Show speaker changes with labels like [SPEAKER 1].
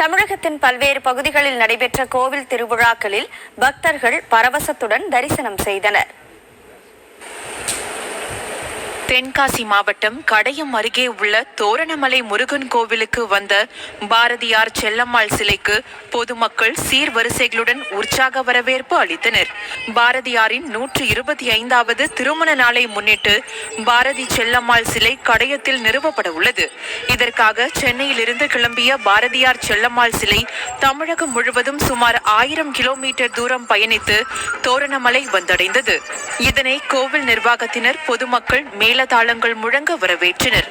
[SPEAKER 1] தமிழகத்தின் பல்வேறு பகுதிகளில் நடைபெற்ற கோவில் திருவிழாக்களில் பக்தர்கள் பரவசத்துடன் தரிசனம் செய்தனர்.
[SPEAKER 2] தென்காசி மாவட்டம் கடையம் அருகே உள்ள தோரணமலை முருகன் கோவிலுக்கு வந்த பாரதியார் செல்லம்மாள் சிலைக்கு பொதுமக்கள் சீர்வரிசைகளுடன் உற்சாக வரவேற்பு அளித்தனர். பாரதியாரின் நூற்று இருபத்தி ஐந்தாவது திருமண நாளை முன்னிட்டு பாரதி செல்லம்மாள் சிலை கடையத்தில் நிறுவப்பட உள்ளது. இதற்காக சென்னையிலிருந்து கிளம்பிய பாரதியார் செல்லம்மாள் சிலை தமிழகம் முழுவதும் சுமார் ஆயிரம் கிலோமீட்டர் தூரம் பயணித்து தோரணமலை வந்தடைந்தது. இதனை கோவில் நிர்வாகத்தினர் பொதுமக்கள் மேல தாளங்கள் முழங்க வரவேற்றனர்.